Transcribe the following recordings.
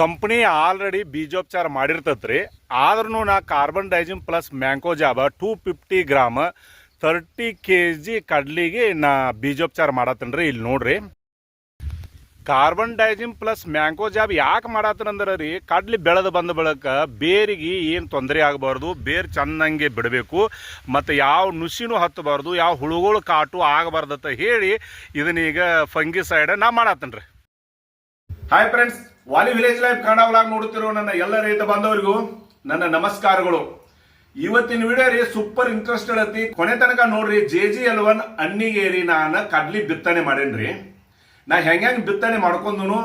Company already ಬೀಜೋಪಚಾರ ಮಾಡಿರ್ತತ್ರಿ. ಆದ್ರೂ ನಾ carbendazim plus mancozeb two fifty gram thirty K G ಕಡ್ಲಿಗೆ ನಾ ಬೀಜೋಪಚಾರ ಮಾಡತ್ತೇನ್ರಿ ಇಲ್ಲಿ ನೋಡ್ರಿ. Carbendazim plus mancozeb ಯಾಕೆ ಮಾಡತ್ತಂದ್ರೆ ರೀ ಕಡ್ಲಿ ಬೆಳೆದು ಬಂದ ಬಳಕ ಬೇರಿಗೆ ಏನು ತೊಂದರೆ ಆಗಬಾರ್ದು, ಬೇರು ಚೆನ್ನಾಗಿ ಬಿಡಬೇಕು, ಮತ್ತು ಯಾವ ನುಸಿನೂ ಹತ್ತಬಾರ್ದು, ಯಾವ ಹುಳುಗಳು ಕಾಟು ಆಗಬಾರ್ದಂತ ಹೇಳಿ ಇದನ್ನೀಗ ಫಂಗಿಸೈಡ್ ನಾ ಮಾಡತ್ತೇನ್ರಿ. Hi friends Vali village life Kannada vlog ನೋಡುತ್ತಿರೋ ನನ್ನ ಎಲ್ಲ ರೈತ ಬಾಂಧವರಿಗೂ ನನ್ನ ನಮಸ್ಕಾರಗಳು. ಇವತ್ತಿನ ವಿಡಿಯೋ ರೀ ಸೂಪರ್ ಇಂಟ್ರೆಸ್ಟೆಡ್ ಐತಿ ಕೊನೆ ತನಕ ನೋಡ್ರಿ J G L one Annigeri ನಾನು ಕಡ್ಲಿ ಬಿತ್ತನೆ ಮಾಡೇನ್ರಿ. ನಾ ಹೆಂಗ್ ಬಿತ್ತನೆ ಮಾಡ್ಕೊಂಡು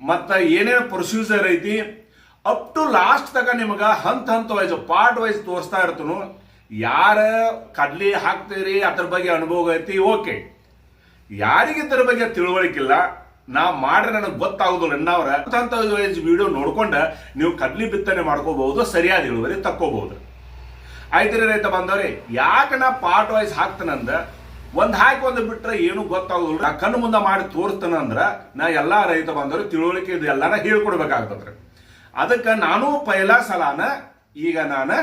ಮತ್ತು ಏನೇನು ಪ್ರೊಸೀಜರ್ ಐತಿ ಅಪ್ ಟು ಲಾಸ್ಟ್ ತಗ ನಿಮ್ಗೆ ಹಂತ ಹಂತ ವೈಸ್ ಪಾರ್ಟ್ ವೈಸ್ ತೋರಿಸ್ತಾ ಇರ್ತನು. ಯಾರ ಕಡ್ಲಿ ಹಾಕ್ತೀರಿ, ಅದ್ರ ಬಗ್ಗೆ ಅನುಭವ ಐತಿ ಓಕೆ ಯಾರಿಗೆ ಇದ್ರ ಬಗ್ಗೆ ತಿಳುವಳಿಕಿಲ್ಲ ನಾ ಮಾಡ್ರೆ ನನಗೆ ಗೊತ್ತಾಗುದಿಲ್ಲ ನನ್ನವರ ಅಂತ ವಿಡಿಯೋ ನೋಡ್ಕೊಂಡ ನೀವು ಕಡ್ಲಿ ಬಿತ್ತನೆ ಮಾಡ್ಕೋಬಹುದು, ಸರಿಯಾದ ಇಳುವರಿ ತಕ್ಕೋಬಹುದು. ಆಯ್ತು ರೈತ ಬಂದವ್ರಿ ಯಾಕೆ ನಾ ಪಾರ್ಟ್ ವೈಸ್ ಹಾಕ್ತನಂದ ಒಂದು ಹಾಕಿ ಒಂದು ಬಿಟ್ರೆ ಏನು ಗೊತ್ತಾಗೋದಿಲ್ಲ. ನಾ ಕಣ್ಣು ಮುಂದೆ ಮಾಡಿ ತೋರಿಸ್ತೇನೆ ಅಂದ್ರ ನಾ ಎಲ್ಲಾ ರೈತ ಬಂದವರು ತಿಳುವಳಿಕೆ ಇದು ಎಲ್ಲಾನ ಹೇಳ್ಕೊಡ್ಬೇಕಾಗ್ತದ್ರಿ. ಅದಕ್ಕೆ ನಾನು ಪೈಲ ಸಲಾನ ಈಗ ನಾನು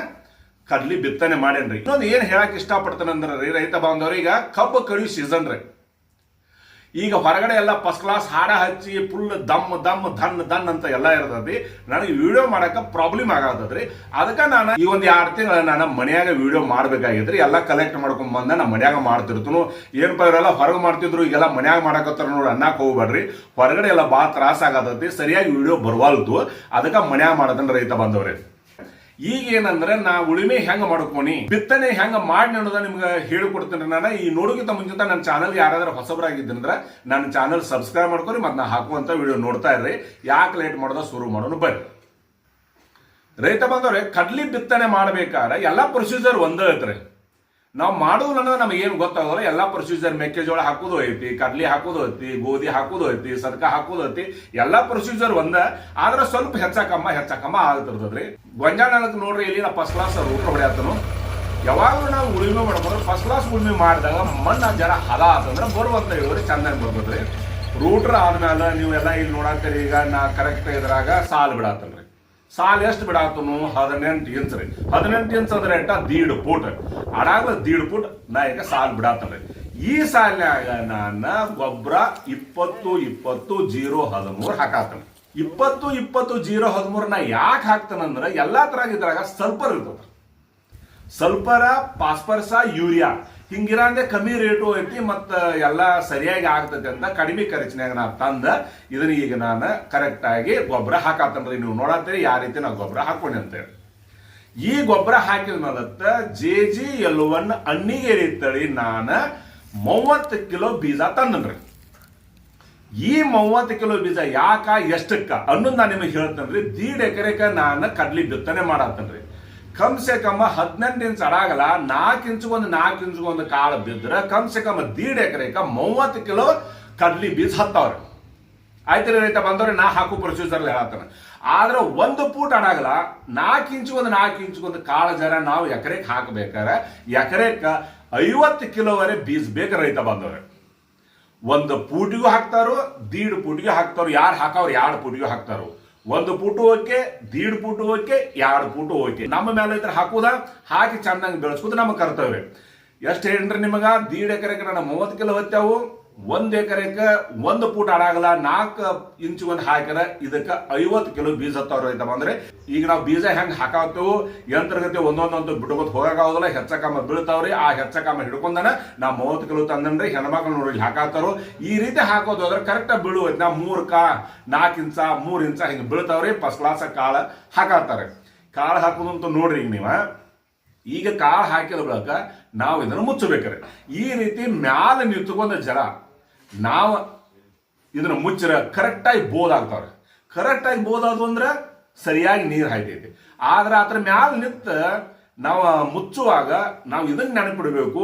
ಕಡ್ಲಿ ಬಿತ್ತನೆ ಮಾಡೇನ್ರಿ. ಇನ್ನೊಂದು ಏನು ಹೇಳಕ್ ಇಷ್ಟಪಡ್ತೇನೆ ಅಂದ್ರೆ ರೀ ರೈತ ಬಾಂಧವ್ರಿ, ಈಗ ಕಬ್ಬು ಕಡಿಯೋ ಸೀಸನ್ ರೀ. ಈಗ ಹೊರಗಡೆ ಎಲ್ಲ ಫಸ್ಟ್ ಕ್ಲಾಸ್ ಹಾಡ ಹಚ್ಚಿ ಫುಲ್ ದಮ್ ದಮ್, ಧನ್ ಧನ್ ಅಂತ ಎಲ್ಲ ಇರ್ತದ್ರಿ. ನನಗೆ ವಿಡಿಯೋ ಮಾಡಕ ಪ್ರಾಬ್ಲಮ್ ಆಗತ್ತದ್ರಿ. ಅದಕ್ಕೆ ನಾನು ಈ ಒಂದು ಎರಡು ತಿಂಗಳ ನಾನು ಮನೆಯಾಗ ವಿಡಿಯೋ ಮಾಡ್ಬೇಕಾಗಿದ್ರಿ ಎಲ್ಲ ಕಲೆಕ್ಟ್ ಮಾಡ್ಕೊಂಡ್ ಬಂದ ನಾ ಮನೆಯಾಗ ಮಾಡ್ತಿರ್ತನು. ಏನಪ್ಪ ಇವರೆಲ್ಲ ಹೊರಗೆ ಮಾಡ್ತಿದ್ರು, ಈಗೆಲ್ಲ ಮನೆಯಾಗ ಮಾಡಕತ್ತಾರ ನೋಡಿ ಅನ್ನಕ್ಕೆ ಹೋಗ್ಬೇಡ್ರಿ. ಹೊರಗಡೆ ಎಲ್ಲ ಭಾಳ ತ್ರಾಸ ಆಗತೈತಿ ಸರಿಯಾಗಿ ವಿಡಿಯೋ ಬರ್ವಾಲ್ದು. ಅದಕ್ಕೆ ಮನೆಯಾಗ ಮಾಡದನ್ ರೈತ ಬಂದವ್ರಿ. ಈಗ ಏನಂದ್ರೆ ನಾ ಉಳಿಮೆ ಹೆಂಗ ಮಾಡ್ಕೊನಿ ಬಿತ್ತನೆ ಹೆಂಗ ಮಾಡಿ ಅನ್ನೋದ ನಿಮ್ಗೆ ಹೇಳಿಕೊಡ್ತೇನೆ ನಾನು. ಈ ನೋಡೋಕ್ಕಿಂತ ಮುಂಚಿತ ನನ್ನ ಚಾನಲ್ ಯಾರಾದ್ರೂ ಹೊಸಬರಾಗಿದ್ದಂದ್ರೆ ನನ್ನ ಚಾನಲ್ ಸಬ್ಸ್ಕ್ರೈಬ್ ಮಾಡ್ಕೊರಿ, ಮತ್ತೆ ನಾ ಹಾಕುವಂತ ವಿಡಿಯೋ ನೋಡ್ತಾ ಇರ್ರಿ. ಯಾಕೆ ಲೇಟ್ ಮಾಡೋದ ಶುರು ಮಾಡೋಣ ಬರ್ರಿ. ರೈತ ಬಂದವ್ರೆ, ಕಡ್ಲಿ ಬಿತ್ತನೆ ಮಾಡ್ಬೇಕಾದ್ರೆ ಎಲ್ಲಾ ಪ್ರೊಸೀಜರ್ ಒಂದೇ ಐತ್ರಿ. ನಾವು ಮಾಡೋದು ಅನ್ನೋದು ನಮಗೆ ಏನು ಗೊತ್ತಾಗೋಲ್ಲ ಎಲ್ಲಾ ಪ್ರೊಸೀಜರ್ ಮೆಕ್ಕೆಜೋಳ ಹಾಕೋದು ಐತಿ ಕಡ್ಲಿ ಹಾಕೋದು ಐತಿ ಗೋಧಿ ಹಾಕೋದು ಐತಿ ಸದಕ ಹಾಕೋದು ಐತಿ ಎಲ್ಲಾ ಪ್ರೊಸೀಜರ್ ಒಂದ. ಆದ್ರೆ ಸ್ವಲ್ಪ ಹೆಚ್ಚಕಮ್ಮ ಹೆಚ್ಚಕಮ್ಮ ಆಗ್ತಿರ್ತದ್ರಿ. ಗೊಂಜಾಳಕ್ ನೋಡ್ರಿ ಇಲ್ಲಿ ನಾ ಫಸ್ಟ್ ಕ್ಲಾಸ್ ಊಟ ಹೊಡೆಯತ್ತನು ಯಾವಾಗಲೂ ನಾವು ಉಳುಮೆ ಮಾಡ್ಬೋದು ಫಸ್ಟ್ ಕ್ಲಾಸ್ ಉಳುಮೆ ಮಾಡಿದಾಗ ಮಣ್ಣು ಜರ ಹದ ಆತಂದ್ರೆ ಬರುವಂತ ಇಳುವರಿ ಚೆನ್ನಾಗಿ ಬರ್ತದ್ರಿ. ರೂಟ್ರ್ ಆದ್ಮೇಲೆ ನೀವೆಲ್ಲ ಇಲ್ಲಿ ನೋಡಾಕ್ತೀರಿ ಈಗ ನಾ ಕರೆಕ್ಟ್ ಇದ್ರಾಗ ಸಾಲ್ ಬಿಡತ್ತಲ್ರಿ ಸಾಲ್ ಎಷ್ಟು ಬಿಡಾತನು ಹದಿನೆಂಟು ಇಂಚ್ ರೀ. ಹದಿನೆಂಟು ಇಂಚ್ ಅಂದ್ರೆ ಎಂಟ ದೀಡ್ ಫುಟ್ ಅಡಾಗ ದೀಡ್ ಫುಟ್ ನಾ ಸಾಲ್ ರೀ ಈ ಸಾಲಿನಾಗ ನಾನು ಗೊಬ್ಬರ ಇಪ್ಪತ್ತು ಇಪ್ಪತ್ತು, ಜೀರೋ, ಹದಿಮೂರು ಹಾಕಾತನ. ಇಪ್ಪತ್ತು ಇಪ್ಪತ್ತು, ಜೀರೋ ಹದಿಮೂರು ನಾ ಯಾಕೆ ಹಾಕ್ತಾನಂದ್ರೆ ಎಲ್ಲಾ ತರಾಗ ಇದ್ರಾಗ ಸಲ್ಫರ್ ಇರ್ತದ. ಸಲ್ಫರ ಪಾಸ್ಪರ್ಸ, ಯೂರಿಯಾ. ಹಿಂಗಿರಂಗೆ ಕಮ್ಮಿ ರೇಟು ಐತಿ ಮತ್ತು ಎಲ್ಲ ಸರಿಯಾಗಿ ಆಗ್ತದೆ ಅಂತ ಕಡಿಮೆ ಖರ್ಚಿನಾಗ ನಾ ತಂದ, ಇದನ್ನ ಈಗ ನಾನು ಕರೆಕ್ಟಾಗಿ ಗೊಬ್ಬರ ಹಾಕಾತನ್ರಿ ನೀವು ನೋಡತ್ತೀರಿ ಯಾವ ರೀತಿ ನಾ ಗೊಬ್ಬರ ಹಾಕೊಂಡೆ ಅಂತೇಳಿ ಈ ಗೊಬ್ಬರ ಹಾಕಿದ ಮೇಲತ್ತ J G L one Annigeri ತಳಿ ನಾನು ಮೂವತ್ತು ಕಿಲೋ ಬೀಜ ತಂದನ್ರಿ ಈ ಮೂವತ್ತು ಕಿಲೋ ಬೀಜ ಯಾಕ ಎಷ್ಟಕ್ಕ ಅನ್ನೋದು ನಾನು ನಿಮಗೆ ಹೇಳ್ತೇನ್ರಿ. ದೀಡ್ ಎಕರೆಕ ನಾನು ಕಡ್ಲಿ ಬಿತ್ತನೆ ಮಾಡತ್ತೇನ್ರಿ ಕಮ್ ಸೆ ಕಮ್ಮ ಹದಿನೆಂಟು ಇಂಚ್ ಅಡಾಗಲ್ಲ ನಾಲ್ಕು ಇಂಚು ಒಂದು, ನಾಲ್ಕು ಇಂಚು ಒಂದು ಕಾಳು ಬಿದ್ದರೆ ಕಮ್ ಸೆ ಕಮ್ಮ ದೀಡ್ ಎಕರೆಕ ಮೂವತ್ತು ಕಿಲೋ ಕಡ್ಲಿ ಬೀಜ ಹತ್ತವ್ರಿ. ಆಯ್ತು ರೀ ರೈತ ಬಂದವ್ರೆ, ನಾ ಹಾಕು ಪ್ರೊಸೀಜರ್ ಹೇಳತ್ತಾನೆ. ಆದ್ರೆ ಒಂದು ಪೂಟ್ ಅಡಾಗಲ್ಲ ನಾಲ್ಕು ಇಂಚು ಒಂದು, ನಾಲ್ಕು ಇಂಚು ಒಂದು ಕಾಳು ಜರ ನಾವು ಎಕರೆಗೆ ಹಾಕಬೇಕಾರೆ, ಎಕರೆಕ ಐವತ್ತು ಕಿಲೋವರೆ ಬೀಜ ಬೇಕು ರೈತ ಬಂದವ್ರೆ. ಒಂದು ಪೂಟಿಗೂ ಹಾಕ್ತಾರೋ, ದೀಡ್ ಪೂಟಿಗೂ ಹಾಕ್ತಾರೋ, ಯಾರು ಹಾಕವ್ರು ಎರಡು ಪೂಟಿಗೂ ಹಾಕ್ತಾರೋ. ಒಂದು ಪುಟು ಓಕೆ ದೀಡ್ ಪುಟು ಓಕೆ ಎರಡು ಪುಟು ಓಕೆ ನಮ್ಮ ಮೇಲೆ ಇದ್ರೆ ಹಾಕುದ? ಹಾಕಿ ಚೆನ್ನಾಗಿ ಬೆಳೆಸ್ಕೋದು ನಮ್ಮ ಕರ್ತವ್ಯ. ಎಷ್ಟು ಹೇಳ್ರಿ ನಿಮಗ? ದೀಡ್ ಎಕರೆಗೆ ನಾನು ಮೂವತ್ತು ಕಿಲೋ ಹೊತ್ತೇವು ಒಂದ್ ಎಕರೆಕ ಒಂದು ಫೂಟ್ ಹಾಳಾಗಲ್ಲ ನಾಲ್ಕು ಇಂಚು ಒಂದು ಹಾಕಿರ ಇದಕ್ಕೆ ಐವತ್ತು ಕಿಲೋ ಬೀಜ ಹತ್ತವ್ರ ರೈತ ಬಂದ್ರೆ ಈಗ ನಾವು ಬೀಜ ಹೆಂಗ್ ಹಾಕಾತೇವು ಯಂತ್ರಗತಿ ಒಂದೊಂದೊಂದು ಬಿಟ್ಕೊತ್ ಹೋಗಕ್ಕಾಗೋದಿಲ್ಲ ಹೆಚ್ಚಕಮ್ಮ ಬೀಳ್ತಾವ್ರಿ, ಆ ಹೆಚ್ಚಕಮ್ಮ ಹಿಡ್ಕೊಂಡನ ನಾ ಮೂವತ್ತು ಕಿಲೋ ತಂದನ್ರಿ, ಹೆಣ್ಮಕ್ಳು ನೋಡಿ ಹಾಕಾತಾರು ಈ ರೀತಿ ಹಾಕೋದು ಅದ್ರ ಕರೆಕ್ಟ್ ಬೀಳುವೈತಿ. ನಾ ಮೂರ್ ಕಾ ನಾಲ್ಕು ಇಂಚ, ಮೂರ್ ಇಂಚ ಹಿಂಗೆ ಬೀಳ್ತಾವ್ರಿ ಫಸ್ಟ್ ಕ್ಲಾಸ್ ಕಾಳ ಹಾಕಾತಾರೆ ಕಾಳು ಹಾಕೋದು ಅಂತ ನೋಡ್ರಿ ಈಗ ನೀವ. ಈಗ ಕಾಳು ಹಾಕಿದ ಬಳಕ ನಾವು ಇದನ್ನು ಮುಚ್ಚಬೇಕ್ರಿ. ಈ ರೀತಿ ಮ್ಯಾಲ ನಿಂತ್ಕೊಂಡ ಜರ ನಾವು ಇದನ್ನ ಮುಚ್ಚರ ಕರೆಕ್ಟಾಗಿ ಬೋದಾಗ್ತಾವ್ರೆ ಕರೆಕ್ಟಾಗಿ ಬೋದಾದು ಅಂದ್ರೆ ಸರಿಯಾಗಿ ನೀರು ಹಾಯ್ತೈತಿ. ಆದ್ರೆ ಅದ್ರ ಮ್ಯಾಲ ನಿಂತ ನಾವು ಮುಚ್ಚುವಾಗ ನಾವು ಇದನ್ನ ನೆನಪಿಡಬೇಕು,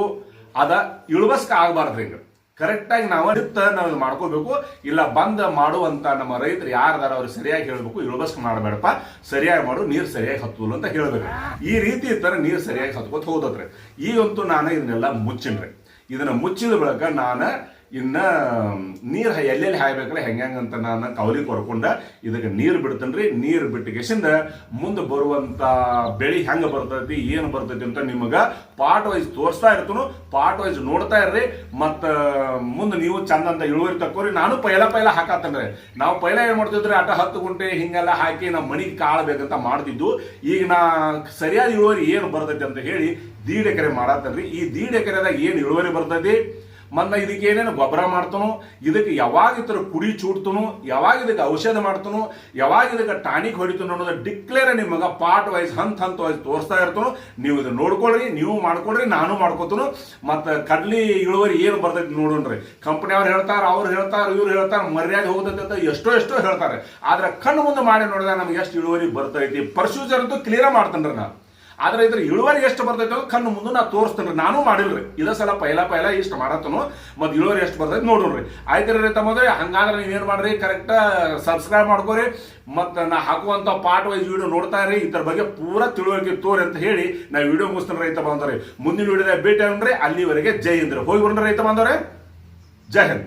ಅದ ಇಳುವಸ್ಕ ಆಗಬಾರ್ದು ಹಿಂಗ. ಕರೆಕ್ಟಾಗಿ ನಾವು ನಿಂತ ನಾವು ಇದು ಮಾಡ್ಕೋಬೇಕು, ಇಲ್ಲ ಬಂದ ಮಾಡುವಂತ ನಮ್ಮ ರೈತರು ಯಾರದಾರ ಅವ್ರು ಸರಿಯಾಗಿ ಹೇಳ್ಬೇಕು ಇಳುವಸ್ಕ ಮಾಡಬೇಡಪ್ಪ, ಸರಿಯಾಗಿ ಮಾಡು, ನೀರು ಸರಿಯಾಗಿ ಹತ್ತುಲ್ ಅಂತ ಹೇಳ್ಬೇಕು. ಈ ರೀತಿ ಇರ್ತಾರೆ ನೀರು ಸರಿಯಾಗಿ ಹತ್ಕೋತ ಹೋದತ್ರಿ ಈಗಂತೂ ನಾನು ಇದನ್ನೆಲ್ಲ ಮುಚ್ಚಿನ್ರಿ. ಇದನ್ನ ಮುಚ್ಚಿದ ಬಳಿಕ ನಾನು ಇನ್ನ ನೀರು ಎಲ್ಲೆಲ್ಲಿ ಹಾಯ್ಬೇಕಲ್ಲ ಹೆಂಗೆ ಅಂತ ನಾನು ಕವಲಿ ಕೊರ್ಕೊಂಡ ಇದಕ್ಕೆ ನೀರು ಬಿಡ್ತೇನ್ರಿ. ನೀರು ಬಿಟ್ಟಿಗೆಸಿಂದ ಮುಂದೆ ಬರುವಂತ ಬೆಳಿ ಹೆಂಗ ಬರ್ತೈತಿ, ಏನು ಬರ್ತೈತಿ ಅಂತ ನಿಮಗ ಪಾರ್ಟ್ ವೈಸ್ ತೋರಿಸ್ತಾ ಇರ್ತನು. ಪಾರ್ಟ್ ವೈಸ್ ನೋಡ್ತಾ ಇರ್ರಿ. ಮತ್ತ, ಮುಂದೆ ನೀವು ಚಂದ ಅಂತ ಇಳುವರಿ ತಕ್ಕೋರಿ. ನಾನು ಪೈಲ ಪೈಲ ಹಾಕತ್ತೇನ್ರಿ ನಾವು ಪೈಲ ಏನ್ ಮಾಡ್ತಿದ್ರಿ ಅಟ ಹತ್ತು ಗುಂಟೆ ಹಿಂಗೆಲ್ಲ ಹಾಕಿ ನಮ್ಮ ಮನಿಗೆ ಕಾಳಬೇಕಂತ ಮಾಡ್ತಿದ್ದು. ಈಗ ನಾ ಸರಿಯಾದ ಇಳುವರಿ ಏನು ಬರ್ತೈತಿ ಅಂತ ಹೇಳಿ ದೀಡ್ ಎಕರೆ ಮಾಡತ್ತೇನ್ರಿ ಈ ದೀಡ್ ಎಕರೆದಾಗ ಏನು ಇಳುವರಿ ಬರ್ತೈತಿ? ಮತ್ತ ಇದಕ್ಕೆ ಏನೇನು ಗೊಬ್ಬರ ಮಾಡ್ತಾನೋ, ಇದಕ್ಕೆ ಯಾವಾಗ ಇತರ ಕುಡಿ ಚೂಡ್ತನು, ಯಾವಾಗ ಇದಕ್ಕೆ ಔಷಧ ಮಾಡ್ತಾನೋ, ಯಾವಾಗ ಇದಕ್ಕೆ ಟಾನಿಕ್ ಹೊಡಿತಾನೋ ಅನ್ನೋದು ಡಿಕ್ಲೇರ್ ನಿಮಗೆ ಪಾರ್ಟ್ ವೈಸ್ ಹಂತ ಹಂತ ವೈಸ್ ತೋರಿಸ್ತಾ ಇರ್ತಾನು. ನೀವು ಇದನ್ನ ನೋಡ್ಕೊಳ್ರಿ, ನೀವು ಮಾಡ್ಕೊಳ್ರಿ, ನಾನು ಮಾಡ್ಕೊತನು. ಮತ್ತು ಕಡ್ಲಿ ಇಳುವರಿ ಏನು ಬರ್ತೈತಿ ನೋಡೋಣ್ರಿ ಕಂಪನಿ ಹೇಳ್ತಾರೆ, ಅವ್ರು ಹೇಳ್ತಾರೆ, ಇವ್ರು ಹೇಳ್ತಾರೆ, ಮರ್ಯಾದೆ ಹೋಗುತ್ತೆ ಎಷ್ಟೋ ಎಷ್ಟೋ ಹೇಳ್ತಾರೆ. ಆದ್ರೆ ಕಣ್ಣು ಮುಂದೆ ಮಾಡಿ ನೋಡಿದಾಗ ನಮ್ಗೆ ಎಷ್ಟು ಇಳುವರಿ ಬರ್ತೈತಿ. ಪ್ರೊಸೀಜರ್ ಅಂತೂ ಕ್ಲಿಯರ್ ಮಾಡ್ತಾನ್ರಿ ನಾ. ಆದ್ರೆ ಇದ್ರ ಇಳುವರಿ ಎಷ್ಟು ಬರ್ತೈತೆ ಅಂತ ಕಣ್ಣು ಮುಂದೆ ನಾ ತೋರಿಸ್ತೇನೆ ನಾನು ಮಾಡಿಲ್ರಿ. ಇದ ಸಲ ಪೈಲ ಪೈಲ ಇಷ್ಟು ಮಾಡತ್ತನು. ಮತ್ತು ಇಳುವರಿ ಎಷ್ಟು ಬರ್ತೈತೆ ನೋಡ್ರಿ ಆಯ್ತು ರೀ ತಮ್ಮದ್ರೆ ಹಂಗಾದ್ರೆ ನೀವೇನು ಮಾಡ್ರಿ? ಕರೆಕ್ಟ್ ಸಬ್ಸ್ಕ್ರೈಬ್ ಮಾಡ್ಕೋರಿ. ಮತ್ತು ನಾ ಹಾಕುವಂಥ ಪಾರ್ಟ್ ವೈಸ್ ವಿಡಿಯೋ ನೋಡ್ತಾ ಇರಿ. ಇದ್ರ ಬಗ್ಗೆ ಪೂರ ತಿಳುವಳಿಕೆ ತೋರಿ ಅಂತ ಹೇಳಿ ನಾ ವಿಡಿಯೋ ಮುಗಿಸ್ತೇನೆ ರೈತ ಬಂದವ್ರೆ ಮುಂದಿನ ವಿಡಿಯೋದಾಗ ಭೇಟಿ ಆಗ್ರಿ ಅಲ್ಲಿವರೆಗೆ ಜೈ ಹಿಂದ್ರಿ ಹೋಗಿ ಬರ್ರಿ ರೈತ ಬಂದವ್ರೆ ಜೈ ಹಿಂದ್.